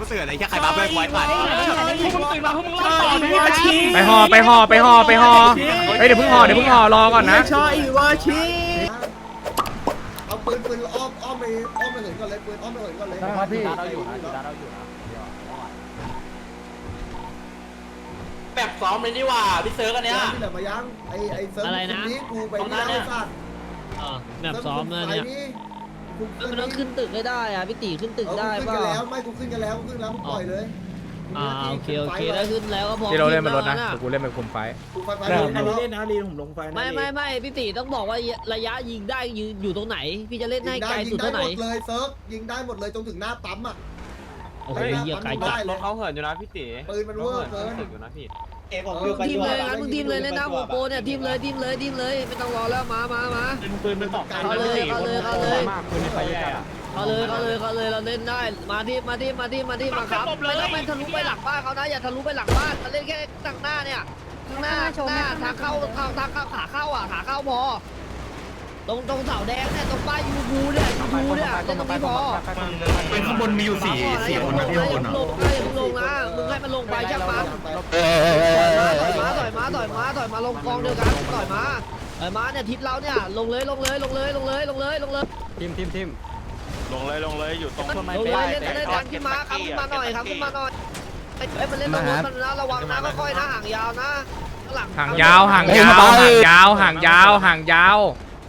กูเสืออะไรแค่ใครมาเพื่อนไว้ก่อนพวกมึงตื่นมาพวกมึงไล่ต่อดิไปห่อไปห่อไปห่อไปห่อเฮ้ยเดี๋ยวเพิ่งห่อเดี๋ยวเพิ่งห่อรอก่อนนะชออีวาชิเอาปืนปืนอ้อมอ้อมไปอ้อมไปเหินก่อนเลยปืนอ้อมไปเหินก่อนเลยครับพี่เราอยู่นะเราอยู่นะแบบซ้อมเลยนี่ว่าพี่เซิร์กอันเนี้ยที่ไหนมายังไอไอเซิร์ฟนี้กูไปที่ร้านสัตว์แบบซ้อมนะเนี่ย กูมันต้องขึ้นตึกให้ได้อะพี่ตีขึ้นตึกได้ขึ้นเปกันล่าแล้วไม่กูขึ้นกันแล้วกูขึ้นแล้วกูปล่อยเลยอ่าโอเคโอเคถ้าขึ้นแล้วก็พอที่เราเล่นเป็นรถนะขึ้เดี๋ยวกูเล่นเป็นคุมไฟ กูไฟไฟแต่ลผมงแล้วเล่นนะลีนผมลงไฟนะไม่ไม่ไม่พี่ตีต้องบอกว่าระยะยิงได้ยืนอยู่ตรงไหน พี่จะเล่นให้ไกลยิสุงดได้เท่าไหหนมดเลยเซิร์ฟยิงได้หมดเลยจนถึงหน้าปั๊มอะโอ้โหเหี้ยไกลจัด รถเขาเหินอยู่นะพี่ตีปืนมันเวอร์เกินสึกอยู่นะพี่ มึงทีมเลยงั้นมึงทีมเลยเลยนะหัวโปรเนี่ยทีมเลยทีมเลยทีมเลยไม่ต้องรอแล้วมามามาปืนเป็นสองเอาเลยเอาเลยเอาเลยมากปืนในไฟแย่อะเอาเลยเอาเลยเอาเลยเราเล่นได้มาที่มาที่มาที่มาที่มาครับไม่ต้องไปทะลุไปหลังบ้านเขานะอย่าทะลุไปหลังบ้านมาเล่นแค่ทางหน้าเนี่ยข้างหน้าหน้าทางเข้าทางทางเข้าขาเข้าอะขาเข้าพอ ตรงตรงเสาแดงเนี่ยตรงป้ายยูบูเนี่ยยูบูเนี่ยเล่นตรงนี้พอเป็นข้างบนมีอยู่สี่สี่คนนะพี่ข้างบนอะลงนะอย่าเพิ่งลงนะมึงให้มันลงไปช่างมันต่อยมาต่อยมาต่อยมาต่อยมาลงกองเดียวกันต่อยมาต่อยมาเนี่ยทิศเราเนี่ยลงเลยลงเลยลงเลยลงเลยลงเลยลงเลยทีมทีมทีมลงเลยลงเลยอยู่ตรงต้นไม้ลงเลยเล่นเล่นดันขึ้นมาครับขึ้นมาหน่อยครับขึ้นมาหน่อยไอ้มันเล่นตรงนู้นมันนะระวังนะค่อยๆนะห่างยาวนะหลังห่างยาวห่างยาวห่างยาวห่างยาวห่างยาว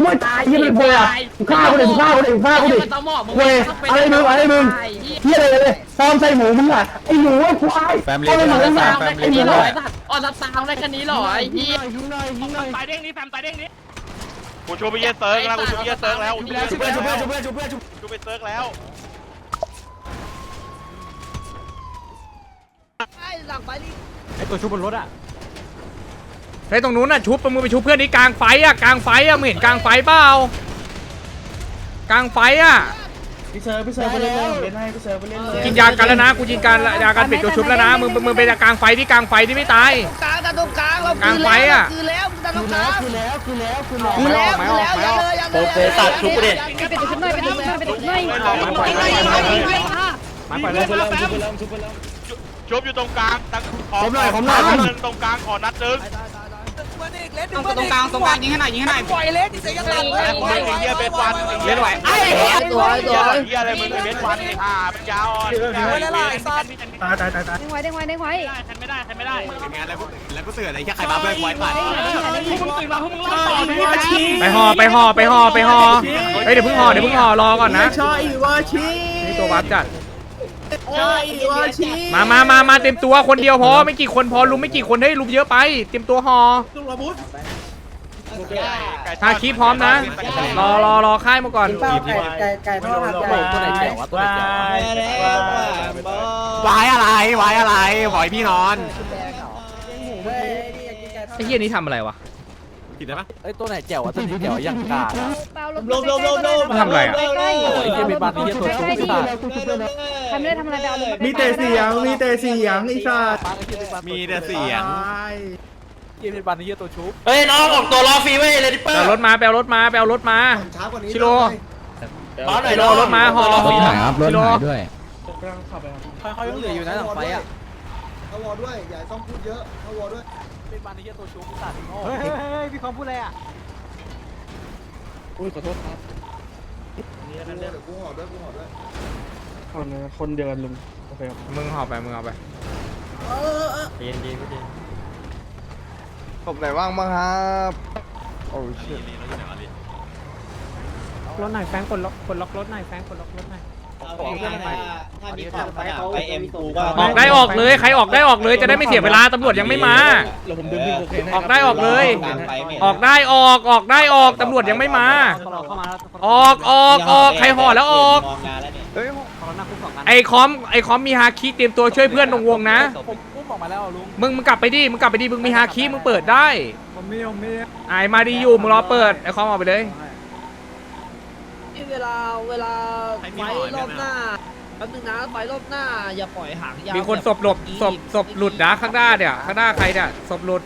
กูไม่ตายเหี้ยเป็นโวยอะกูฆ่ากูเลยกูฆ่ากูเลยกูฆ่ากูเลยเว้ยอะไรมึงอะไรมึงเหี้ยอะไรเลยซ้อมใส่หมูมึงอะไอ้หนูไอ้ควายซ้อมใส่หมูมึงอะไอ้หนูอะออนตามได้แค่นี้หรอไอ้เหี้ยตายเด้งนี้แฟมตายเด้งนี้กูชูไปเยี่ยเซิร์กแล้วกูชูไปเยี่ยเซิร์กแล้วกูชูชุบเพื่อนชุบเพื่อนชุบเพื่อนชุบเพื่อนชุบชูไปเซิร์กแล้วไอ้หลังไปนี่ไอตัวชุบบนรถอะ เฮ้ยตรงนู้นน่ะชุบมึงไปชุบเพื่อนที่กลางไฟอะกลางไฟอะมึงเห็นกลางไฟเปล่ากลางไฟอะพี่เซิร์ฟพี่เซิร์ฟไปเล่นเลยเล่นให้พี่เซิร์ฟไปเล่นเลยกินยากันแล้วนะกูกินการยากันปิดตัวชุบแล้วนะมึงมึงไปกลางไฟที่กลางไฟที่ไม่ตายกลางดันตรงกลางเรากลางไฟอะคือแล้วดันตรงกลางคือแล้วคือแล้วคือแล้วคือแล้วคือแล้วอย่าเลยอย่าเลยโปรตัดชุบกูดิไปถึงหน่อยไปถึงหน่อยไปถึงหน่อยมาปล่อยเลยมาปล่อยเลยชุบไปแล้วชุบไปแล้วชุบอยู่ตรงกลางตั้งผมหน่อยผมหน่อยผมหน่อยตรงกลางขอนัดนึง ตรงกลางตรงกลางยิงให้หน่อยยิงให้หน่อยปล่อยเลยไอ้เหี้ยเป็นวันไอ้เหี้ยเล่นไหวไอ้ตัวไอ้ตัวเหี้ยอะไรมึงไอ้เป็นวันไอ้ห่าเป็นยาวอ่อนตายตายตายตายเด้งไว้เด้งไว้เด้งไว้ใครไม่ได้ใครไม่ได้เป็นไงแล้วกูแล้วกูเสืออะไรแค่ใครมาเพื่อนไว้ก่อนพวกมึงตื่นมาพวกมึงไล่ต่อดิไปห่อไปห่อไปห่อไปห่อเฮ้ยเดี๋ยวเพิ่งห่อเดี๋ยวเพิ่งห่อรอก่อนนะชออีวาชินี่ตัววัดจัด ชออีวาชิมามามามาเต็มตัวคนเดียวพอไม่กี่คนพอลุมไม่กี่คนเฮ้ยลุมเยอะไป เต็มตัวห่อตุ้งระบุดถ้าคีพร้อมนะ รอรอรอค่ายมาก่อนไก่ไก่ไก่ทอดครับไก่ตัวไหนแจ๋ววะตัวไหนแจ๋วไว้อะไรไว้อะไรบอยพี่นอนไอ้เฮียนี้ทำอะไรวะ ผิดได้ปะไอ้ตัวไหนแจ๋วอะตัวนี้แจ๋วยังกาดอะเปล่าลบลบลบลบทำอะไรอะ ใกล้โอ้ยไอ้เหี้ยเป็นบ้านที่เหี้ยตัวชุบใกล้ดิตายทำไม่ได้ทำอะไรไปเอาลงมีแต่เสียง มีแต่เสียงไอ้สัตว์บ้านไอ้เหี้ยเป็นบ้านมีแต่เสียงตายเหี้ยเป็นบ้านที่เหี้ยตัวชุบเฮ้ยน้องออกตัวรอฟรีเว้ยเลยดิเปไปอเอาร์รถมาไปเอารถมาไปเอารถมา ช้ากว่านี้ชิโร่ร้อนหน่อยชิโร่รถมาห่อห่อชิโร่เขายังเหลืออยู่นะหลังไฟอะเข้าวอด้วย อย่าต้องพูดเยอะเข้าวอด้วย เป็นบ้านที่เหี้ยตัวชุบตายโง่เฮ้ยเฮ้ยพี่คอมพูดอะไรอะอุ้ยขอโทษครับเดี๋ยวกูห่อด้วยกูห่อด้วยคนคนเดียวกันลุงโอเคครับมึงห่อไป มึงเอาไปเย็นดีพี่เย็นผมไหนว่างบ้างครับโอ้ชิรถหน่อยแฟงกดล็อกกดล็อกรถหน่อยแฟงกดล็อกรถ หน่อยถ้ามีความไปไปเอ็มกูก็ออกได้ออกเลยใครออกได้ออกเลยจะได้ไม่เสียเวลาตำรวจยังไม่มา เราผมดึงพี่โอเคให้ออกได้ออกเลย ออกได้ออกออกได้ออกตำรวจยังไม่มาตลอดเข้ามาแล้วออกออกออกใครห่อแล้วออกมองงานแล้วเนี่ยขอหน้าคุกสองไอคอมไอคอมมีฮาคิเตรียมตัวช่วยเพื่อนตรงวงนะผมอุ้มออกมาแล้วลุงมึงมึงกลับไปดิมึงกลับไปดิมึงมีฮาคิมึงเปิดได้ผมมีผมมีไอมาดีอยู่มึงรอเปิดไอคอมออกไปเลยที่ เวลาเวลาไฟรอบหน้าแป๊บนึงนะไฟรอบหน้า อย่าปล่อยหางยาวมีคนศพหลบศพศพหลุดนะข้างหน้าเนี่ยข้างหน้าใครเนี่ยศพหลุด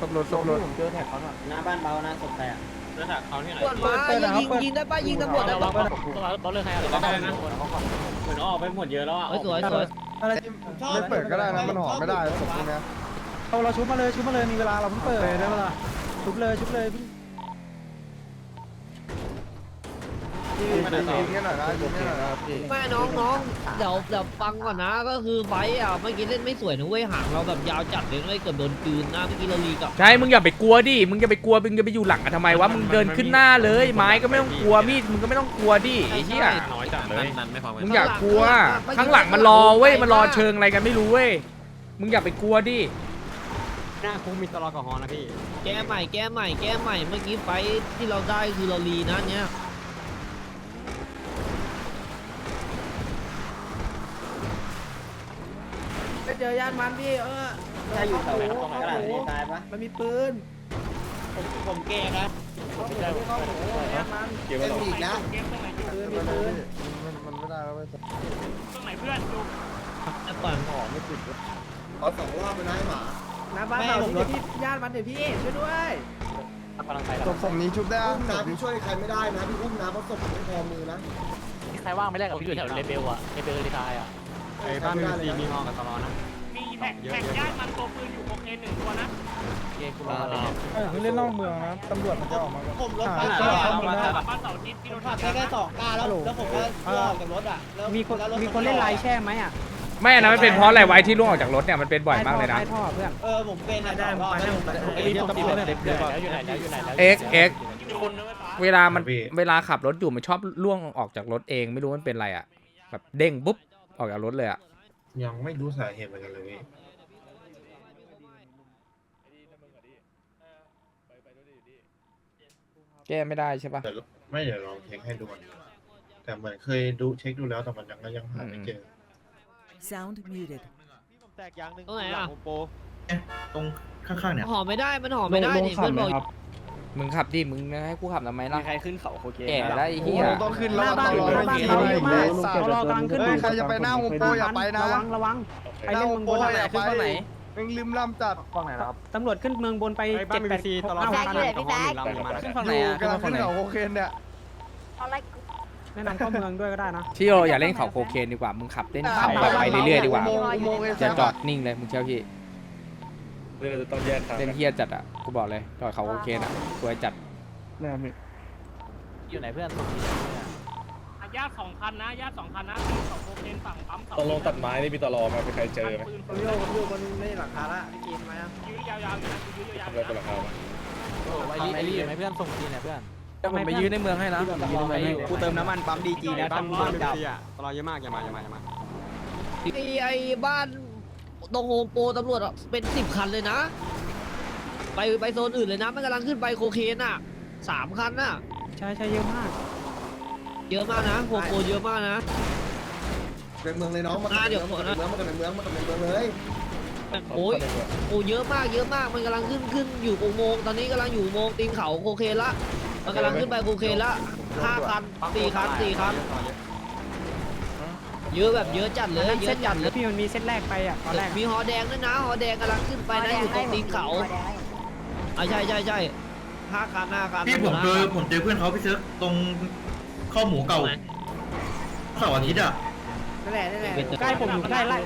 ศพหลุดศพหลุดผมเจอแท็กเขาหน่อยหน้าบ้านเบานะสดแต่เรื่องเขาที่ไหนตรวจมายิงยิงได้ป่ะยิงตำรวจได้ป่ะตอนเรื่องใครอะไรก็ได้นะเหมือนออกไปหมดเยอะแล้วอะเฮ้ยสวยสวยอะไรไม่เปิดก็ได้นะมันหอมไม่ได้ศพพวกนี้เอาเราชุบมาเลยชุบมาเลยมีเวลาเราเพิ่งเปิดได้เวลาชุบเลยชุบเลยยิงกันหน่อยนะยิง กันหน่อยนะพี่แม่น้องน้องเดี๋ยวเดี๋ยวฟังก่อนนะ ก็คือไฟอะเมื่อกี้เล่นไม่สวยนะเว้ยหางเราแบบยาวจัดเลยไม่เกือบโดนกืนนะเมื่อกี้เราลีกับใช่ มึงอย่าไปกลัวดิ มึงอย่าไปกลัว มึงจะไปอยู่หลังกันทำไมวะ มึงเดินขึ้นหน้าเลย ไม้ก็ไม่ต้องกลัว มีดมึงก็ไม่ต้องกลัวดิไอ้เหี้ย น้อยจัดเลยนั่นไม่พอกันมึงอย่ากลัว ข้างหลังมันรอเว้ย มันรอเชิงอะไรกันไม่รู้เว้ย มึงอย่าไปกลัวดิ หน้าคุ้มมีตลอดกับฮอนะพี่ แก้ใหม่แก้ใหม่แก้ใหม่เมื่อกี้ไฟที่เราได้คือเราลีนะเนี้ย เจอย่านมันพี่เออถ้าอยู่แถวไหนตรงไหนก็ได้ที่ตายปะมันมีปืนผมผมเก่งนะย่านมันเล่นอีกนะปืนมีปืนมันมันไม่ได้แล้วไม่แต่ก่อนขอสองรอบไปนะไอ้หมาน้ำบ้านเราพี่ย่านมันเดี๋ยวพี่ช่วยด้วยกำลังไปศพศพนี้ชุบได้อุ้มนะพี่ช่วยใครไม่ได้นะพี่อุ้มนะเพราะศพไม่พอมือนะใครว่างไม่ได้กับพี่อยู่แถวเลเบลอะเลเบลรีทายอะไอ้บ้านมีซีมีฮอกับตลอดนะมี แท็กแท็กญาติมันตัวปืนอยู่โอเคหนึ่งตัวนะเกกูรอเลยเออคือเล่นนอกเมืองนะตำรวจมันจะออกมาก่อนผมรถไฟอ่าฟ้าบ้านเสาร์อาทิตย์ที่รถขับแค่แค่สองก้าแล้วแล้วผมก็ล่อจากรถอะแล้วมีคนมีคนเล่นไลน์แช่ไหมอะไม่อันนะมันเป็นเพราะอะไรไว้ที่ล่วงออกจากรถเนี่ยมันเป็นบ่อยมากเลยนะใต้ท่อเพื่อนเออผมเป็นอะสองรอบแล้วผมไอ้นี่ผมตีเป็นเด็กแล้วอยู่ไหนแล้วอยู่ไหนแล้วเอ็กเอ็กมีคนนะไม่ป้าเวลามันเวลาขับรถอยู่มันชอบล่วงออกจากรถเอง ไม่รู้มันเป็นอะไรอะแบบเด้งปุ๊บออกจากรถเลยอะ ยังไม่รู้สาเหตุเหมือนกันเลยพี่แก้ไม่ได้ใช่ปะ แต่ไม่เดี๋ยวลองเช็คให้ดูก่อนแต่เหมือนเคยดูเช็คดูแล้วแต่มันยังก็ยังหาไม่เจอ Sound muted. แตกยางนึงตรงไหนอะโป ตรงข้างๆเนี่ย หอมไม่ได้มันหอมไม่ได้นี่เพื่อนบอก มึงขับดิ มึงให้กูขับทำไมล่ะ มีใครขึ้นเขาโอเคแก่ได้ไอ้เหี้ย ต้องขึ้นแล้วหน้าบ้านต้องหน้าบ้านเราเยอะมากรอกำลังขึ้นใครจะไปหน้าโฮมโปรอย่าไปนะ ระวังระวังใครเล่นเมืองบนอย่าไปมึงลืมลำจัดฝั่งไหนครับตำรวจขึ้นเมืองบนไปเจ็ดแปดหกห้าคันขึ้นฝั่งไหนอยู่อะกำลังขึ้นเขาโคเคนเนี่ยแนะนำเข้าเมืองด้วยก็ได้นะที่เราอย่าเล่นเขาโคเคนดีกว่า มึงขับเล่นเขาแบบไปเรื่อยๆดีกว่า อุโมงค์เอจะจอดนิ่งเลย มึงเชื่อพี่ ต้องแยกครับเล่นเฮียจัดอะกูบอกเลยจอดเขาโคเคนอะกลัวจัดอยู่ไหนเพื่อนอะญาติสองคันนะญาติสองคันนะมีสองโคเคนฝั่งปั๊มเสาตกลงตัดไม้นี่มีตลอมาเป็นใครเจอไหมปืนผมอยู่ผมอยู่บนนี่หลังคาละพี่กินไหมยื้อยาวๆอยู่นะยื้อยาวทำอะไรเป็นราคาวะไอ้ลี่ไอ้ลี่อยู่ไหนเพื่อนส่งทีเนี่ยเพื่อนผมไปยืนในเมืองให้นะกูเติมน้ำมันปั๊มดีจีนะตั้งบ้านดับตลอดเยอะมากอย่ามาอย่ามาอย่ามาไอ้ไอ้บ้าน ตรงโฮมโปรตำรวจอะเป็นสิบคันเลยนะ ไปไปโซนอื่นเลยนะ มันกำลังขึ้นไปโคเคนอะสามคันน่ะ ใช่ใช่เยอะมาก เยอะมากนะโฮมโปรเยอะมากนะ เป็นเมืองเลยน้องมาอ่าเดี๋ยวมาเป็นเมืองมาเป็นเมืองมาเป็นเมืองเลยโอ้ยโอ้เยอะมากเยอะมากมันกำลังขึ้นขึ้นอยู่อุโมงค์ตอนนี้กำลังอยู่อุโมงค์ตีนเขาโคเคนละมันกำลังขึ้นไปโคเคนละห้าคันสี่คันสี่คัน เยอะแบบเยอะจัดเลยเยอะจัดเลยพี่มันมีเส้นแรกไปอะตอนแรกมีหอแดงด้วยนะหอแดงกำลังขึ้นไปนะอยู่ตรงตีนเขาอะใช่ใช่ใช่ห้าคันห้าคันพี่ผมเจอผมเจอเพื่อนเขาพี่เซิร์ฟตรงข้าวหมูเก่าเสาร์อาทิตย์อะนั่นแหละนั่นแหละใกล้ผมอยู่ใกล้ไล่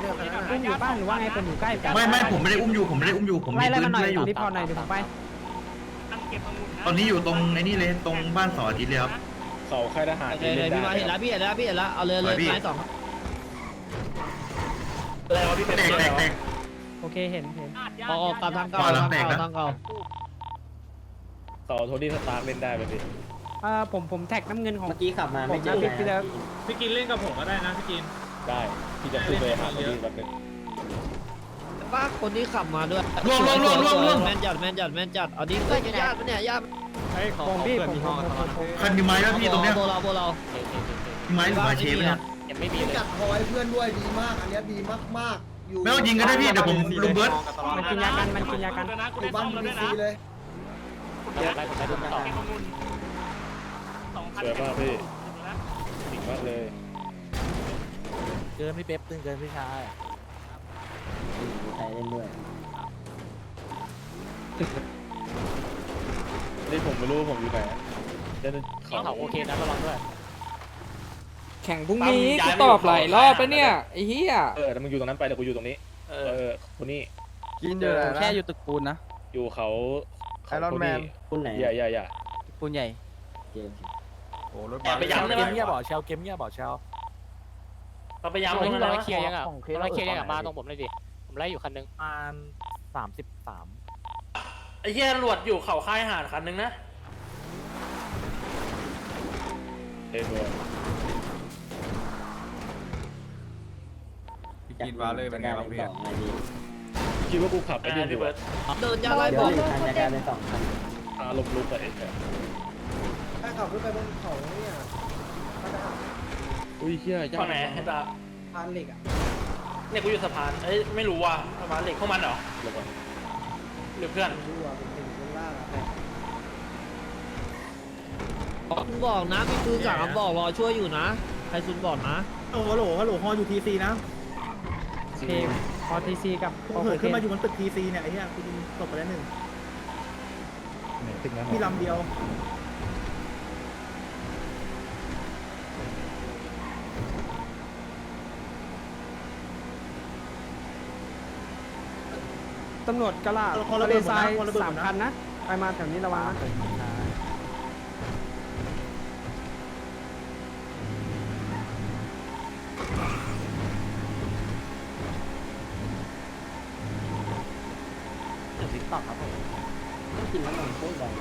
อุ้มอยู่บ้านหรือว่าไงผมอยู่ใกล้ไม่ไม่ผมไม่ได้อุ้มอยู่ผมไม่ได้อุ้มอยู่ผมไล่มีไล่ปืมานหน่อยไล่อยู่ รีพอร์ตหน่อยเดี๋ยวผมไปๆตั้งเก็บองุ่นนะตอนนี้อยู่ตรงไอ้นี่เลยตรงบ้านเสาร์อาทิตย์เลยครับเขาค่ายทหาร โอเคเลยพี่มาเห็นแล้วพี่เห็นแล้วพี่เห็นแล้วเอาเลยเลยไปพี่ไม้สอง แล้วพี่เป็นแตกแตกแตก โอเคเห็นเห็นญาติญาอติอกออกตามทางเก่าก่อนหลัทางงแตกเก่านะทางเก่าต่อโทนี่สตาร์เล่นได้ไหมพี่เอ่อผมผมแท็กน้ำเงินของเมื่อกี้ขับมาผไม่มเจนะอพี่พี่เลิฟพี่กินเล่นกับผมก็ได้นะพี่กินได้พี่จะขึ้นไปหาโทนี่แบบนึงป้าคนที่ขับมาด้วยร่วงร่วงร่วงร่วงร่วง แม่นจัดแม่นจัดแม่นจัดเอาดิก็ญาติปะเนี่ยญาติผมพี่ผมผมผมผมคันมีไม้แล้วพี่ตรงเนี้ยโบเราโบเรามีไม้หรือมาเชฟเนี่ยเยังไม่มีเลยจัดคอยเพื่อนด้วยดีมาก อันนี้ดีมากๆอยู่ไม่ต้องยิงก็ได้พี่เดี๋ยวผมลุมเบิร์ดมันกินยากันมันกินยากันนะกูอยู่ได้บ้าซ่อนมแล้วดีด้วยนะซีเลยไล่ผมได้ดูต่อเก็บองุ่นสองพันสวยมากพี่จริงมากเลยเกินพี่เป๊ปตึงเกินพี่ชายใครเล่นด้วยนี่ผมไม่รู้ว่าผมอยู่ไหนเดินเขาเขาโอเคนะระวังด้วย แข่งพรุ่งนี้กูตอบหลายรอบแล้วเนี่ยไอ้เหี้ยเออแต่มึงอยู่ตรงนั้นไปแต่กูอยู่ตรงนี้ เอเอออคนนี้กินอยู่แค่อยู่ตึกปูนนะอยู่เขาเขา Iron โค Man คุณไหนอย่าอย่าอย่าปูนใหญ่โอ้รถแอบไปย้ำได้เกไหมมเงียบบอกเชลเกมเงียบบอกเชลเราไปย้ำเราเลยเรานะเคลียร์ยังอะเราเคลียร์ยังอะมาตรงผมเลยดิผมไล่อยู่คันนึงประมาณสามสิบสามไอ้เหี้ยตำรวจอยู่เขาค่ายหาดคันนึงนะเฮ้ยบั วกินวาเลยเป็นไงบ้างพี่คิดว่ากูขับไปอ่าดีพี่ดีเบิวะร์ดโดนยาไล่บอกทันจากการเป็นสองคันอารมณ์ลุกอะเอ๊ะถ้าขับขึ้นไปบนเขาเนี่ยมันจะอุ้ยเชี่ยฝั่งไหนไอ้ตาพานเหล็กอะเนี่ยกูอยู่สะพานเอ้ยไม่รู้ว่าสะพานเหล็กเข้ามันเหรอลงมาหรือเพื่อนดูอะเป็นถึงบนล่างอะซุนบอกนะพี่ปืนสามบอกรอช่วยอยู่นะ ใครซุนบอกนะโอ้ฮัลโหลฮัลโหลฮออยู่ทีซีนะ เกมพอทีซีกับผมเหินขึ้นมาอยู่บนตึกทีซีเนี่ยไอ้เหี้ยกูยิงตกไปแล้วหนึ่งไหนตึกนั้นมีลำเดียวตำรวจกระลาคนละเบอร์หมดนะทรายคนละเบอร์หมดนะสามคันนะ ไปมาแถวนี้ระวังนะ ติ๊กต็อกครับผม ต้องกินแล้วมันโคตรแรง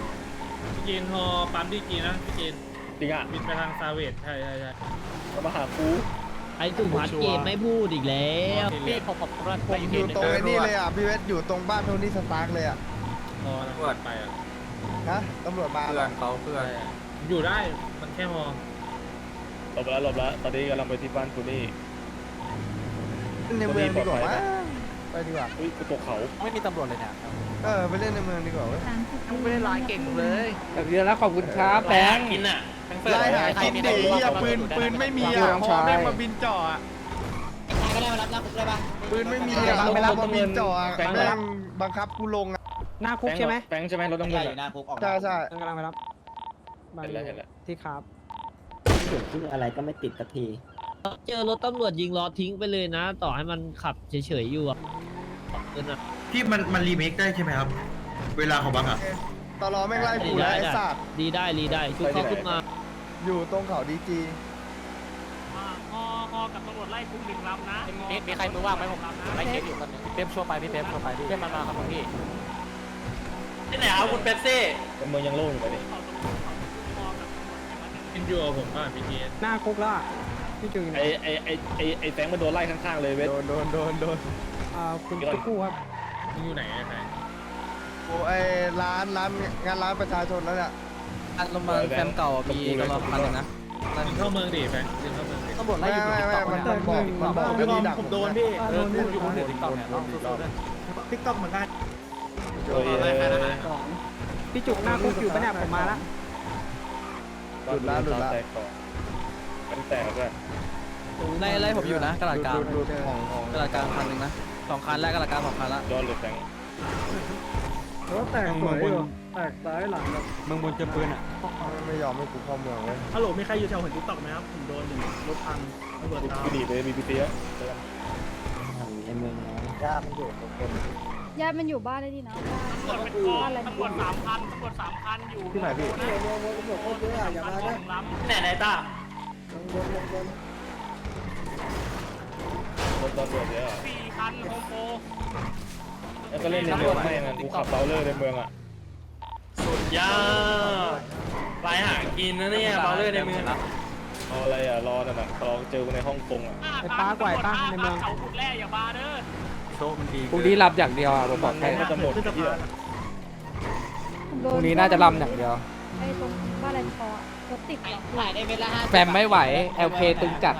พี่จีนฮอ ปั๊มดีจีนะพี่จีนจริงอะบินไปทางซาเวดใช่ใช่ใช่มาหากูไอ้ตุ่มพัดเกมไม่พูดอีกแล้วพี่ผมผมผมไล่อยู่อที่ยู่หนึ่งตรงไอ้นี่เลยอะพี่เวทอยู่ตรงบ้านโทนี่สตาร์กเลยอะฮอนะไปอะนะตำรวจมาเพื่อนเขาเพื่อนอยู่ได้มันแค่ฮอหลบแล้วหลบแล้วตอนนี้กำลังไปที่บ้านกูนี่ในเมืองดีกว่ามั้ง ไปดีกว่า อุ้ยกูตกเขาไม่มีตำรวจเลยเนี่ยเออไปเล่นในเมืองดีกว่าเว้ย ไม่ได้ลายเก่งเลยเดี๋ยวแล้วขอบคุณครับแบงค์กินอะแบงค์เฟิร์ไล่ดหากินดีอะปืนปืนไม่มีอะพอแม่งมาบินจ่ออะก็ได้มารับนักได้ปะปืนไม่มีอะไปรับมาบินจ่ออะแม่งบังคับกูลงอะหน้าคุกใช่ไหมแบงค์ใช่ไหมรถน้ำเงินอะใช่ใช่กำลังไปรับเห็นแล้วเห็นแล้วที่ครับเกิดขึ้นอะไรก็ไม่ติดสักที เจอรถตำรวจยิงล้อทิ้งไปเลยนะ ต่อให้มันขับเฉยๆอยู่อะเออนะ ที่มันมันรีเมคได้ใช่ไหมครับ เวลาของบังอะ ตลอแม่งไล่กูแล้วไอ้สัตว์ดีได้ดีได้ชุดเขาขึ้นมาอยู่ตรงเขาดีจีอ่าฮอฮอกับตำรวจไล่คุมหนึ่งลำนะมีมีใครมือว่างไหมผมไล่เคสอยู่คันนึงเป๊ปชัวร์ไปพี่เป๊ปชัวร์ไปพี่เป๊ปมันมาครับพี่ที่ไหนครับคุณเป๊ปซี่แต่เมืองยังโล่งอยู่ไปดิกินอยู่กับผมอะพี่จีนหน้าคุกแล้ว พี่จืนไอไอไอไอไอแฟงค์มันโดนไล่ข้างๆเลยเว้ยโดนโดนโดนโดนอ่าคุณตุ๊กกู้ครับมึงอยู่ไหนอะใครโอ้ไอร้านร้านงานร้านประชาชนแล้วเนี่ยอันลงมาแฟมเก่ามีกำลังพันนะยิงเข้าเมืองดิแฟนยิงเข้าเมืองดิตำรวจไล่ไม่อยู่ไม่ติ๊กไม่ต็อกมันมันบอกมันบอกไม่ดีดักผมโดนพี่เอออยู่บนติ๊กต็อกเนี่ยต้องสู้ๆด้วยทิกต็อกเหมือนกันโอ้ยเอ้ยพี่จุกหน้าคุกอยู่ปะเนี่ยผมมาละหลุดละหลุดละแตกก่อนมันแตกแล้ว ไล่ไล่ผมอยู่นะกระดาษกลางกระดาษกลางคันหนึ่งนะสองคันแรกกระดาษกลางสองคันละย้อนหรือแฟงค์แล้วแตกสวยอยู่แตกซ้ายหลังแบบเมืองบนจะปืนอะไม่ยอมให้กูเข้าเมืองเลยฮัลโหลมีใครอยู่แถวเห็นทิกต็อกไหมครับผมโดนอยู่รถพังตำรวจตามกูดีเลยมีพีทีอะในเมืองน้อยย่ามันอยู่ตรงคนญาติมันอยู่บ้านได้ดีนะตำรวจเป็นกองตำรวจสามพันตำรวจสามพันอยู่ที่ไหนพี่นะตำรวจโคตรเยอะอะอย่ามาสนะองลำที่ไหนไหนต้ารรถ ตำรวจเยอะอะสี่คันโฮมโปรแล้วก็เล่นในเมืองแม่งอะกูขับเบลเลอร์ในเมืองอะสุดยอดไปหากินนะเนี่ยเบาเลอร์ในเมืองรออะไรอะรอนั่นน่ะรอเจอกูในฮ่องกงอะไปป้าไกวป้าในเมือง เขาขุดแร่อย่าบาเด้อโชคมันดีพรุ่งนี้รับอย่างเดียวอะผมบอกมัให้นก็จะหมดขึ้นสะเหี้ยพานพรุ่งนี้น่าจะรำอย่างเดียว ไอ้ตรงบ้านอะไรคอร ถติดเหรอหลายได้เวลาแฟมไม่ไหว LK ตึงจัด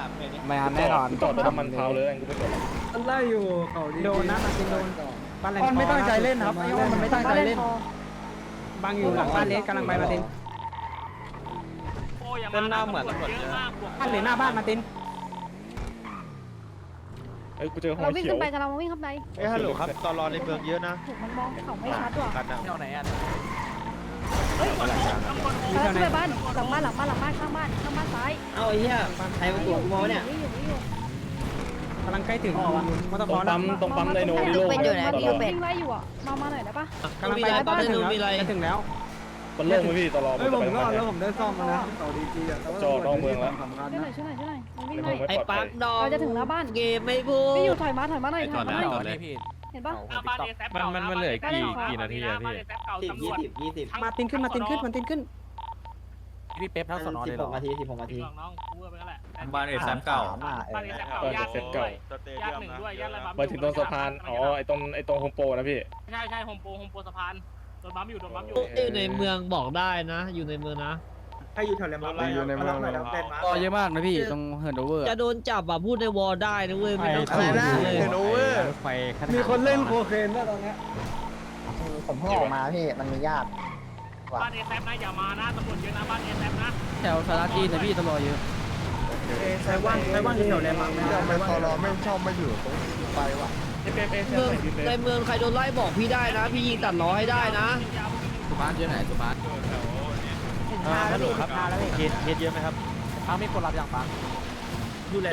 มาแน่นอนจอดไปน้ำมันเผาเลยกูไม่จอดหรอกมันไล่อยู่เขาดีโดนนะมาตินโดนบ้านแหลอ้อนไม่ตั้งใจเล่นครับไอ้อ้อนมันไม่ตั้งใจเล่นบังอยู่หลังบ้านเล็กกำลังไปมาตินโอ้ยเป็นหน้าเหมือนตำรวจเยอะมากบวกบ้านเหลือหน้าบ้านมาตินเอ้ยกูเจอหอเรายวิ่งเขียขึ้วนไปกันเราวิ่งเข้าไปเอ้ฮัลโหลครับตอนรอในเมืองเยอะนะถูกมันมองเขาไม่ชัดว่ะกันนะเที่ยวไหนอะ เฮ้ยเราขึ้นไปบ้านหลังบ้านหลังบ้านหลังบ้านข้างบ้านข้างบ้านซ้ายเอาไอ้เหี้ยใครมาตรวจกูมาเนี่ย อยู่นี่อยู่กำลังใกล้ถึงมอเตอร์ตรองร์ปั๊มตรงปั๊มไดโนดิโลเป็นอยู่ไหนตพี่ลอดวิ่งไล่อยู่อะมามาหน่อยได้ปะกำลังไปบ้านถึงแล้วจะถึงแล้วมันโล่งไหมพี่ตลอดเฮ้ยผมไปรอดแล้วผมได้ซ่อมแล้วนะเขาดีจีอะจอดนอกเมืองแล้วช่วยหน่อยช่วยหน่อยช่วยหน่อยวิ่งไล่ไอ้ปักดอกเราจะถึงหน้าบ้านเกมไม่พูดพี่อยู่ถอยมาถอยมาหน่อยถอยมาหน่อยพี่ เห็นปะ หน้าบ้านเอแซฟเก่ามันมันเหลือกี่กี่นาทีอะพี่เก่าตำรวจมาตินขึ้นมาตินขึ้นมาตินขึ้น พี่เป๊ปทั้งสอนอเลยหรอนาทีสิบหกนาที น้องพูดไปก็แหละบ้านเอแซมเก่า บ้านเอแซฟเก่าบ้านญาเอติแซฟเก่าญาติหนึ่งด้วยญาติอะไรบ้างไปถึงตรงสะพาน อ๋อ ไอตรงไอตรงโฮมโปรนะพี่ ใช่ใช่โฮมโปรโฮมโปรสะพานโดนบัมอยู่โดนบัมอยู่ อยู่ในเมืองบอกได้นะ อยู่ในเมืองนะ ใครอยู่แถวแหลมบ้านอยู่ในเมืองเลยเต้นมาต่อเยอะมากนะพี่ตรงเฮิร์นโอเวอร์จะโดนจับอะพูดในวอลได้นะเว้ยไม่ต้องอะไรนะเลยเห็นโอเวอร์ไฟมีคนเล่นโคเคนด้วยตอนเนี้ยผมเพิ่งออกมาพี่มันมีญาติบ้านเอแซฟนะอย่ามานะตำรวจเยอะนะบ้านเอแซฟนะแถวสาราจีนนะพี่ตำรวจเยอะใช้ว่างใช้ว่างอยู่แถวแหลมบ้างไม่ได้ไม่ตอรอไม่ชอบมาอยู่ตรงไปว่ะเอฟเอฟเอฟเมืองพี่เป๊ในเมืองใครโดนไล่บอกพี่ได้นะ พี่ยิงตัดล้อให้ได้นะสุบานเยอะไหนสุบาน ฮัลโหลครับเคสเคสเยอะไหมครับพังมีคนรับอย่างปัง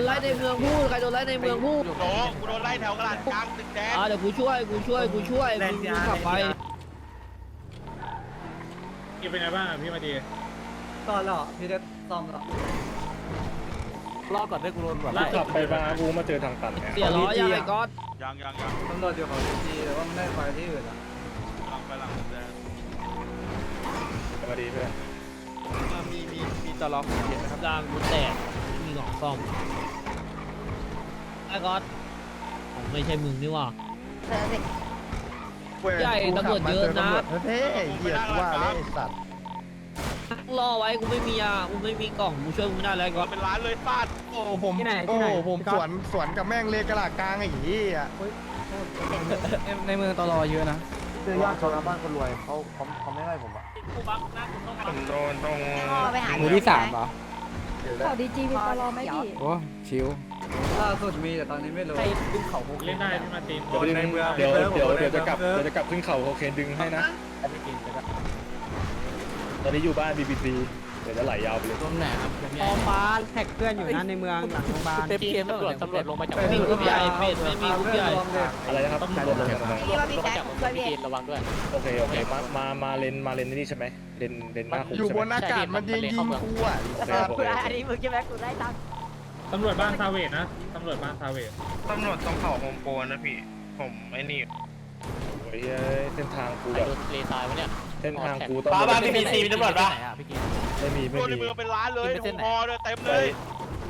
ไล่ในเมืองพูดใครโดนไล่ในเมืองพูดโดกูโดนไล่แถวกระดาษกลางตึกแดงอ่าเดี๋ยวกูช่วยกูช่วยกูช่วยมึงมึงขับไปเป็นไงบ้างพี่มาดีตอนหรอพี่ได้ซ่อมหรอรอก่อนได้กูโดนแบบกูขับไปมากูมาเจอทางตันไงเสียล้อยังไงก๊อตยังยังยังตำรวจอยู่เขาดีจีแต่ว่ามันได้ไฟที่อื่นอะกำลังไปหลังตึกแดงสวัสดีเพื่อนมี มีมีตลอดเห็นไหมครับยางกูแตกไม่มีของซ่อมไอ้ก๊อตผมไม่ใช่มึงนี่หว่า ใหญ่ตำรวจเยอะนะ เท่เหี้ยว่าเลยไอ้สัตว์รอไว้กูไม่มีอะกูไม่มีกล่องกูช่วยมึงไม่ได้แล้วไอ้ก๊อตเป็นร้านเลยฟาดโอ้ผมที่ไหนโอ้ที่ไหน ผมสวนสวนกับแม่งเลยกระลากลางไอ้เหี้ยในเมืองตลอเยอะนะ เจอยอดชาวบ้านคนรวยเขาเขาเขาไม่ไล่ผมอะ กูบัมนะกูต้องผบัมมโดนตรงมือที่สามเหรอเขาดีจีมีตลอไหมพี่โอ้ชิวล่าสุดมีแต่ตอนนี้ไม่รู้เล่นได้พี่มาตีนเดี๋ยวดึงเดี๋ยวเดี๋ยวเดี๋ยวจะกลับเดี๋ยวจะกลับขึ้นเขาโอเคดึงให้นะ ตอนนี้อยู่บ้านบีบีซีเดี๋ยวจะไหลยาวไปเลยรวมไหนครับออมบ้านแท็กเพื่อนอยู่นะในเมืองหลังโรงพยาบาลเป๊ปเกมตำรวจตำรวจลงมาจากไม่มีกรุ๊ปใหญ่เป็ดไม่มีกรุ๊ปใหญ่อะไรนะครับตำรวจลงกันนะพี่ว่าพี่แจ๊คช่วยพี่กินระวังด้วยโอเคโอเคมามามาเลนมาเลนนี่ใช่ไหมเลนเลนหน้าคุกอยู่ใช่บไหมนอากาศมันยิงยิงกูอะโอเคโอเคอันนี้มึงใช่ไหมกูได้ตังค์ตำรวจบ้านซาเวตนะตำรวจบ้านซาเวตตำรวจตรงเขาโฮมโปรนะพี่ผมไอ้นี่โอ้ยเอ้ยเส้นทางกูใครแบบโดนเลทายวะเนี่ย เส้นทางกูต้องบ้าบ้านไม่มีซีมีตำรวจปะไหนอะพี่กินไม่มีไม่ตัวในมีเมืองเป็นร้านเลยหูพอด้วยเต็มเลย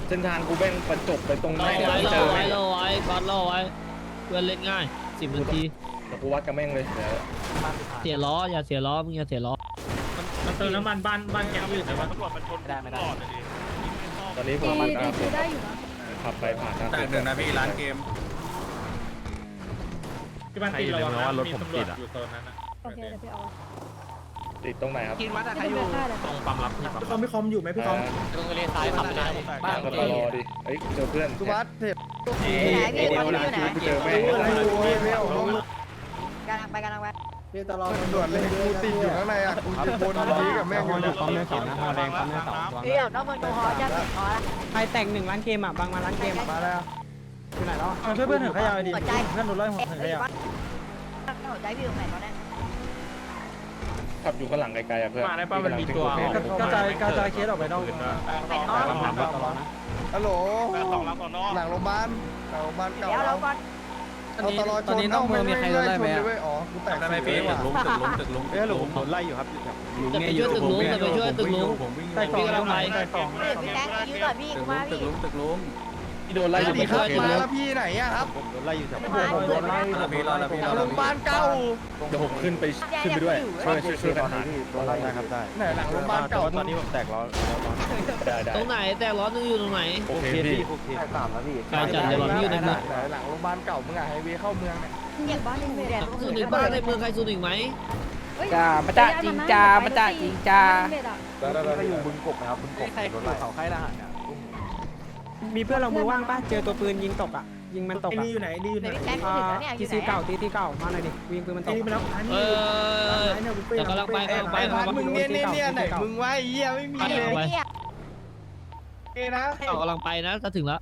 เส้นทางกูแบ่งประจบไปตรงรไหนอเนี่ยไว้ไม่รเจออไว้แม่งรอไว้ก๊อตรอไว้เพื่อนเล่นง่ายสิบนาทีเดี๋ยวกูวัดกับแม่งเลยเดี๋ยวเสียล้ออย่าเสียล้อมึงอย่าเสียล้อมันเติมน้ำมันบ้านบ้านแกงอยู่แต่ว่าตำรวจมันชนไม่ได้ไม่ได้ตอนนี้ผมดีมาดีจีได้อยู่นะขับไปผ่านหน้าแต่หนึ่งนะพี่ร้านเกมที่บ้านติดระวังนะมีตำรวจอยู่โซนนั้นนะโอเคเดี๋ยวพี่เอา ติดตรงไหนครับไม่ต้องไปฆ่าเลยตรงปั๊มรับที่ปั๊มคอมไม่คอมอยู่ไหมพี่คอมตรงเลทายขับไปเลยบ้าบ้านนก็ตลอดิเฮ้ยเจอเพื่อนสุวัสดิ์เทพไหนพี่คนที่อยู่ไหนกูเจอแม่งไม่รู้ไม่เอากำลังไปกำลังไปพี่ตลอดตำรวจเลยกูติดอยู่ข้างในอะกูจะบนทีกับแม่งอยู่เนี่ยปั๊มในสองนะฮอแดงปั๊มในสองเดี๋ยวน้องมึงดูฮอจะติดฮอละใครแต่งหนึ่งร้านเกมอะบางมาร้านเกมมาแล้วอยู่ไหนแล้วช่วยเพื่อนถึงขยะดีหัวใจเพื่อนโดนไล่หัวถึงขยะหัวใจพี่ตรงไหนตอนนี้ ขับอยู่ข้างหลังไกลๆอะเพื่อนกระจายกระจายเคสออกไปนอกไหนฮอฮัลโหลสองรับสองนอกหลังโรงพยาบาลหลังโรงพยาบาลเก่าเดี๋ยวเราก่อนเอาตลอดชนเอ้าไม่ไม่ไม่ชนเลยเว้ยอ๋อกูแตกได้ไหมพี่ว่ะตึกลุงตึกลุงตึกลุงเอ้ยหลงโดนไล่อยู่ครับจะไปช่วยตึกลุงจะไปช่วยตึกลุงใส่สองพี่กำลังไปใส่สองพี่แจ๊คยืดก่อนพี่กูมาพี่ตึกลุง พี่โดนไล่อยู่ดีไม่ครัใช่บมาแล้แล้ววพี่ไหนอะครับผมโดนไล่อยู่แถวผมโดนไล่โรงพยาบาลเก่าเดี๋ยวผมขึ้นไปขึ้นไปด้วยช่วยช่วยช่วยกันหาได้ครับได้ไหนหลังโรงพยาบาลเก่าตอนนี้ผมแตกแล้วได้ได้ตรงไหนแต่ล้อนึงอยู่ตรงไหนโอเคพี่โอเคสามแล้วพี่ใช่จัดเลยว่ะพี่อยู่ในเมืองหลังโรงพยาบาลเก่ามึงอะไฮเวย์เข้าเมืองเนี่ยอยากบ้านในเมืองสูนอีกบ้านในเมืองใครสูนอีกไหมจ้ามาจ้าจริงจ้ามาจ้าจริงจ้าก็อยู่บึงกบนะครับบึงกบใครอยู่เขาค่ายทหารเนี่ย มีเพื่อนเรามือว่างป่ะเจอตัวปืนยิงตกอะ ยิงมันตกอะอยู่ไหนดีอยู่ไหนทีซีเก่าทีที่เก่ามาหน่อยดิยิงปืนมันตกเออเดี๋ยวกำลังไปกำลังไป ไอ้กำพัลันงไปมึงเนี่ยเนี่ยเนี่ยไหนมึงวะไอ้เหี้ยไม่มีเลยไปเอ้นะกำลังไปนะจะถึงแล้ว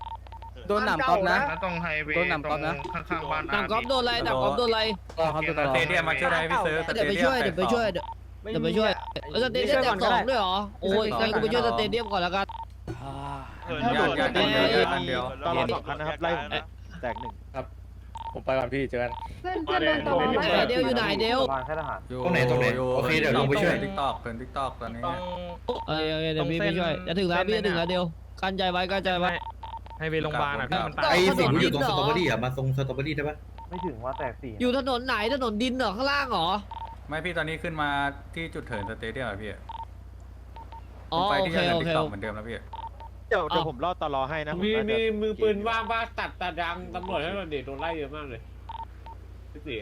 โดนหนำก๊อฟนะตรงไฮเวย์โดนหนำก๊อฟนะข้างๆบ้านดังกอล์ฟโดนอะไรดังกอล์ฟโดนอะไรสเตเดียมมาช่วยได้พี่เซิร์ฟเดี๋ยวไปช่วยเดี๋ยวไปช่วยเดี๋ยวเดี๋ยวไปช่วยเออสเตเดียมแจกสองด้วยเหรอโอ้ยงั้นกูไปช่วยสเตเดียมก่อนแล้วกัน อยากอยากเดียวเดียวตลอดสองคันนะครับไล่ผมแตกหนึ่งผมไปก่อนพี่เจอกันเพื่อนเพื่อนโดนตบไหนเดียวอยู่ไหนเดียวตรงไหนตรงไหนโอเคเดี๋ยวลงไปช่วยทิกตอกเป็นทิกตอกตอนนี้ เออเดี๋ยวพี่ไปช่วยจะถึงแล้วพี่จะถึงแล้วเดียวกันใจไว้กันใจไว้ให้ไปโรงพยาบาลอะพี่มันไอ้สิ่งที่อยู่ตรงสตรอเบอรี่อะมาตรงสตรอเบอรี่ได้ปะไม่ถึงว่าแตกสี่อยู่ถนนไหนถนนดินเหรอข้างล่างเหรอไม่พี่ตอนนี้ขึ้นมาที่จุดเถินสเตเดียมอะพี่อ๋อไปโอที่เคจะโอทิเคกตอกเหมือนเดิมแล้วพี่ เดี๋ยวเดี๋ยวผมรอตลอให้นะมีมีมือปืนว่างบ้าตัดตัดยางตำรวจให้เราเด็ดโดนไล่เยอะมากเลยพี่สี่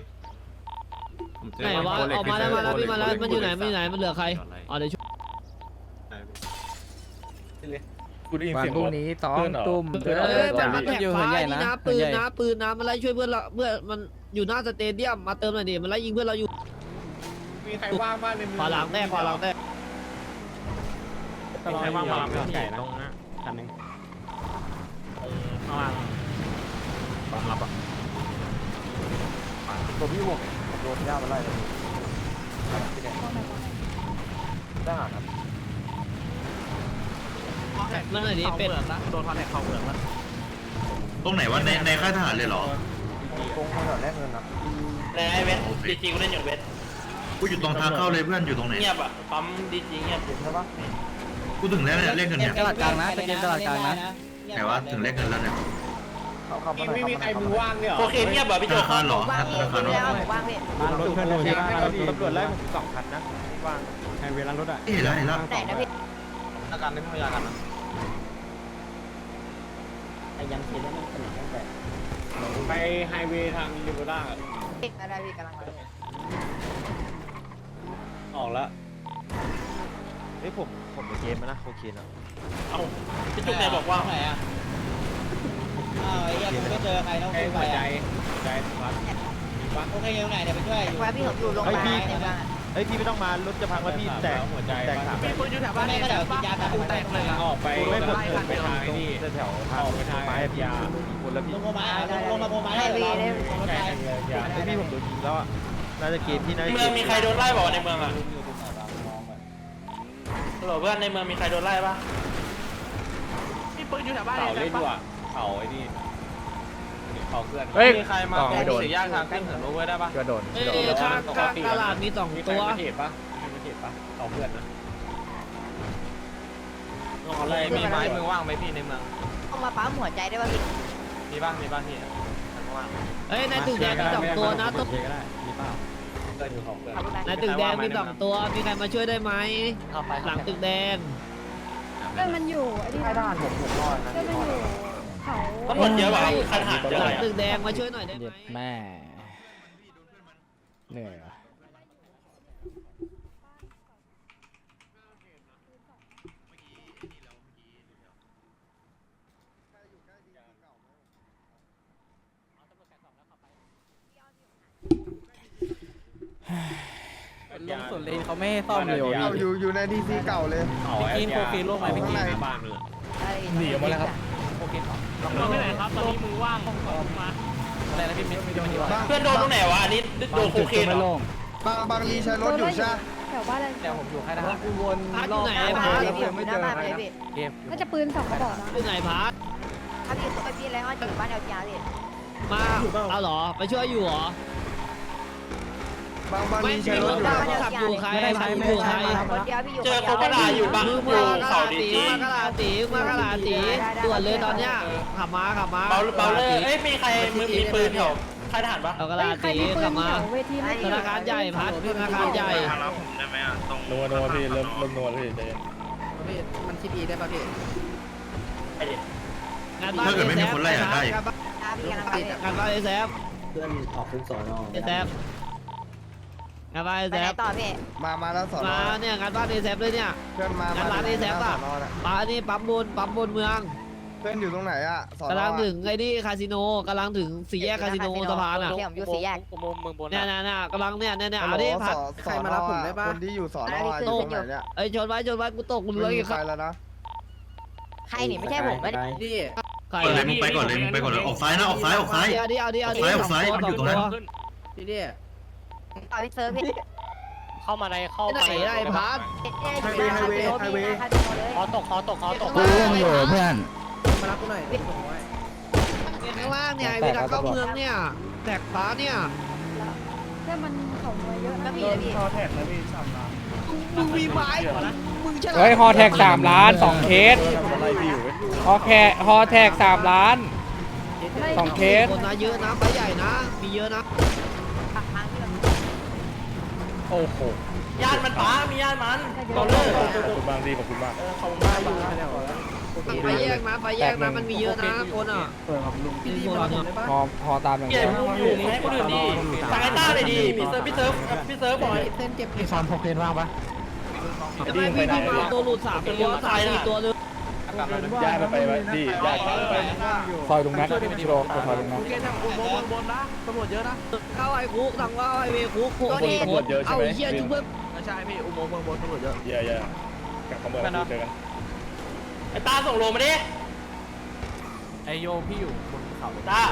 ไหนวะออกมาแล้วมาแล้วพี่มาแล้วมันอยู่ไหนมันอยู่ไหนมันเหลือใครอ๋อเดี๋ยวช่วยกูได้ยินวันเสียงพรุ่งรถนี้สองตุ้มเออแบบมันแท็กฟ้านี่นะปืนนะปืนนะมันไล่ช่วยเพื่อนเราเพื่อนมันอยู่หน้าสเตเดียมมาเติมหน่อยดิมันไล่ยิงเพื่อนเราอยู่มีใครว่างบ้านในเมืองขวาหลังแน่ขวาหลังแน่มีใครว่างบ้านเป็นใหญ่ตรงนะ คันหนึ่งข้างล่างบังรับอะตัวพี่หกโดนย่ามาไล่เลยได้ครับมันหน่อยดิเป็ดโดนพันแหกเข้าเมืองแล้วตรงไหนวะในในค่ายทหารเลยเหรอตรงมาแรกเงินนะในไอเวสดีจีกูเล่นอยู่เวสกูอยู่ตรงทางเข้าเลยเพื่อนอยู่ตรงไหนเงียบอะปั๊มดีจีเงียบอยู่ใช่ปะ กูถึงแล้วเนี่ยเลขเงินเนี่ยตลาดกลางนะตะเกียบตลาดกลางนะไหนว่าถึงเลขเงินแล้วเนี่ยเขาขับมาหน่อยไม่มีใครมือว่างเนี่ยโอเคเงียบแบบพี่โจคารเหรอว่างพี่ธนาคารเหรอแล้วว่างพี่รถเพื่อนโดนใช่ไหมตำรวจไล่ผมสองคันนะว่างไฮเวย์ล้างรถอะเห็นแล้วเห็นแล้วไหนนะพี่อาการไม่พยากันนะไปไฮเวย์ทางยูโรด้าอะไรพี่กำลังมาออกแล้วเฮ้ยผม ผมไปเกมนะโอเคนะเอ้าพี่จุกไหนบอกว่าไหนอะอ้าวไอ้เหี้ยกูไม่เจอใครต้องไอ้คุยไปหัวใจอะหัวใจพัดโอเคอยู่ไหนเดี๋ยวไปช่วยอยู่ว่าพี่ผมอยู่โรงพยาบาลในบ้านเฮ้ยพี่ไม่ต้องมารถจะพังแล้วพี่แตกหัวใจแตกสามมีคนอยู่แถวบ้านไม่ก็เดี๋ยวกินยาตามไปเลยออกไปไม่หมดไปทางนี่แถวทางออกไปทางไม้ยาคนแล้วพี่ลงมาลงมาโพไม้ได้เลยลงมาใช่ไปยาไอพี่ผมโดนยิงแล้วอะน่าจะเกมพี่น่าจะเมืองมีใครโดนไล่บอกในเมืองอะ ฮัลโหลเพื่อนในเมืองมีใครโดนไล่ปะมีปืนอยู่แถวบ้านเขาเล่นอยู่อะเขาไอ้นี่เขาเพื่อนเฮ้ยมีใครมาต่อไม่โดนสี่ย่างทางขึ้นเหินรู้ไว้ได้ปะก็โดนเอ้ยข้างข้างตลาดมีสองมีใครตัวมาเทปปะมีมาเทปปะเขาเพื่อนนะอะไรมีไม้มือว่างไหมพี่ในเมืองต้องมาปั๊มหัวใจได้ป่ะพี่มีบ้างมีบ้างพี่ว่างเอ้ยในตึกแดงมีสองตัวนะตัว อนอยู่ของเพื่อนในตึกแดงมีสองตัว มีใครมาช่วยได้ไหม เข้าไปหลังตึกแดง เพื่อนมันอยู่ไอ้นี่ค่ายทหารผมผมรอดนะเพื่อนมันอยู่เขาตำรวจเยอะป่ะคันหันเยอะหลัเลงยตึกแดงมาช่วยหน่อยได้ไหมแม่เหนื่อยว่ะ ลงสุด เลยเขาไม่ให้ซ่อมเลยอยู่อยู่ในดีซีเก่าเลยกินโคฟีโลกไหมไปกินบ้านเลยหนีออกมาแล้วครับเราไม่ไหนครับตอนนี้มือว่างออกมาอะไรนะพี่มิ้นบางเพื่อนโดนตรงไหนวะอันนี้โดนโคเคนเหรอบางบางรีใช้รถอยู่ใช่แถวบ้านอะไรแต่ผมอยู่ค่ายทหารวนพัดอยู่ไหนบ้าพันดเลยพี่อยู่หน้าบ้านเลยพี่เกมน่าจะปืนสองกระบอกนะอยู่ไหนพัดถ้าพี่ไปพี่แล้วอยู่บ้านเอลจีอาร์พี่มาเอาเหรอไปช่วยอยู่เหรอ บางบางไม่ทีมีใช้รถอยู่บ้านขับอยู่ใครไม่ได้ใช้ไม่ใช้คนเจอคนกระดาอยู่บางมึงอยู่มากระเขาลาดีจีมากระลาตีมากระลาตีด่วนเลยตอนเนี้ยขับมาขับมาเบาเบาเลยเอ้ยมีใครมือมีปืนแถวค่ายทหารปะเอากระเฮ้ลาตีขับมาแถวเวทีไม่ธนาคารใหญ่พัดธนาคารใหญ่นัวนัวพี่เริ่มเริ่มนัวแล้วพี่ใจนมันคิดดีได้ป่ะพี่ไอ้เด็กงานบ้านเอแซฟงานบ้านตามพี่กันนะครับงานบ้านเอแซฟเพื่อนออกคุกสอนอเอแซฟ งานบ้านเอไปแซไหนฟต่อพี่มามาแล้วสอนมาเนี่ยงานบ้านเอแซฟเลยเนี่ย เพื่อนมางั้นร้านนี้แซ่บอะสอนอน่ะปั๊มนี่ปั๊มบนปั๊มบนเมืองเพื่อนอยู่ตรงไหนอะสอนอกำลังถึงไอ้นี่คาสิโนกำลังถึงสี่แยกคาสิโนสะพานอะเดี๋ยวผมอยู่สี่แยก อุโมงค์เมืองบนเนี่ยเนี่ยเนี่ยกำลังเนี่ยเนี่ยเนี่ยฮัลเอาโหลดิสพัดอใครมารับผมได้ป่ะคนที่อยู่สอนออยู่ตรงไหนเนี่ยไอ้ยชนไว้ชนไว้กูตกกูเหลือไม่อีมีกใครแล้วนะ ใครหนีไม่ใช่ผมไม่ได้นี่ ใครก่อนเลยมึงไปก่อนเลยมึงไปก่อนเลยออกซ้ายนะออกซ้ายออกซ้าย เอาดิเอาดิเอาดิออกซ้ายออกซ้ายมันอยู่ตรงนั้นพี่เนี่ยต่อพี่เซิร์ฟพี่เข้ามาในเข้าไหนมาในได้พัดเนี่ยอยู่หน้าคาสิ โนพี่หน้าคาสิโนเลยคอตกคอตกคอตกกูร่วงอยู่เพื่อนมารับกูหน่อยข้างล่างเนี่ยเวลาเข้าเมืองเนี่ยแตกฟ้าเนี่ยแค่มันเขาหน่วยเยอะนะพี่พี่มึงมีไม้มึงฉลาดเฮ้ยฮอแท็กสามล้านสองเคสอะไรพี่อยู่เว้ยฮอแคฮอแท็กสามล้าน สองเคส คนนะเยอะนะไฟใหญ่นะมีเยอะนะ ปักทางที่เรา โอ้โหญาติมันป้ามีญาติมันขอบคุณมากพี่ขอบคุณมากไฟแยกนะไฟแยกนะมันมีเยอะนะคนอะพี่ดีมาเนี่ยฮอฮอตามอย่างเกียเดีรยวติภูมิอยู่มึงให้คนอื่นดีสั่งไอ้ต้าเลยดีมีเซิร์ฟพี่เซิร์ฟพี่เซิร์ฟบอยพี่ซอนพกเพนว่างปะไม่พี่พี่มาตัวหลุดสามตัวสามสี่ตัวเลย ย้ายมันไปไว้ดีย้ายไปซอยลุงแม็กชิโร่ซอยลุงแม็กเข้าไอ้คุกสั่งว่าไอ้เวคุกคุกคนตำรวจเยอะใช่เอาไหมเฮียจุ๊บเบิ้มเยอะเยอะกลับขโมยเจอกันไอ้ต้าส่งโลมาดิไอโยพี่อยู่บนเขาต้า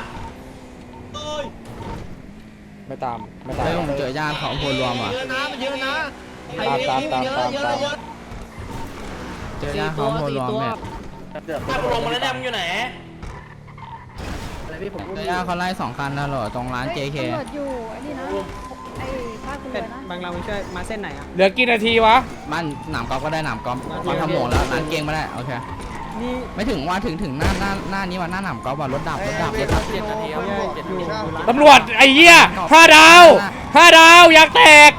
ไม่ตามไม่ตามเจอญาติเขาคนรวมอะเยอะนะมันเยอะนะไอ้ตามเวตามนี่ตามเยอะตามเยอะตามเยอะเจอญาติเขาคนรวมเนี่ย ต้ากูลงมาแล้วเนี่ยมึงอยู่ไหนเจอญาติเขาไล่สองคันแล้วเหรอตรงร้าน JK ตำรวจอยู่ไอ้นี่นะไอ้ภาคคุณเป็เลดยนะบางเราไปช่วยมาเส้นไหนอะ เหลือกี่นาทีวะ บ้านหนามกอล์ฟก็ได้หนามกอล์ฟเขาทำหมงแล้วร้านเกงไม่ได้โอเคนี่ไม่ถึงว่าถึงถึงหน้าหน้าหน้านี้ว่าหน้าหนามกอล์ฟว่ารถดับรถดับรถดับเจ็ดนาทีครับอยู่ใช่ไหมตำรวจไอ้เหี้ยห้าดาวห้าดาวอยากแตก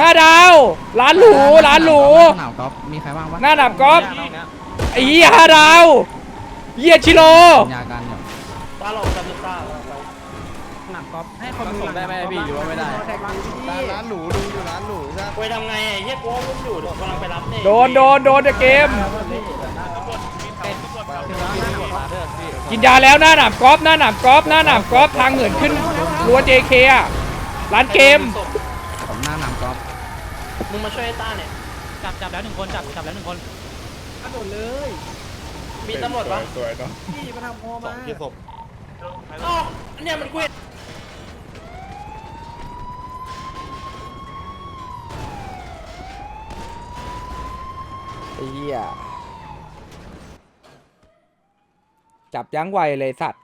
ห้าดาวร้านหรูร้านหรูหนามกอล์ฟมีใครว่างปะหน้าหนามกอล์ฟ ไอ้เหี้ยห้าดาวเหี้ยชิโร่ยากันอยู่ต้าลงกันต้าหนักก๊อฟให้คนส่งได้ไหมพี่หรือว่าไม่ได้ร้านร้านหรูดูอยู่ร้านหรูใช่ไหมไปทำไงไอ้เฮียกูอุ้มอยู่กำลังไปรับเนี่ยโดนโดนโดนเดอะเกม กินยาแล้วหน้าหนามกอล์ฟหน้าหนามกอล์ฟหน้าหนามกอล์ฟทางเหินขึ้นรั้ว JK อะร้านเกมผมหน้าหนามกอล์ฟมึงมาช่วยไอ้ต้าเนี่ยจับจับแล้วหนึ่งคนจับจับแล้วหนึ่งคน มีตำรวจปะสวยเนาะสองที่ศพอ๋อเนี่ยมันกูเห็นไอ้เหี้ยจับยั้งไวเลยสัตว์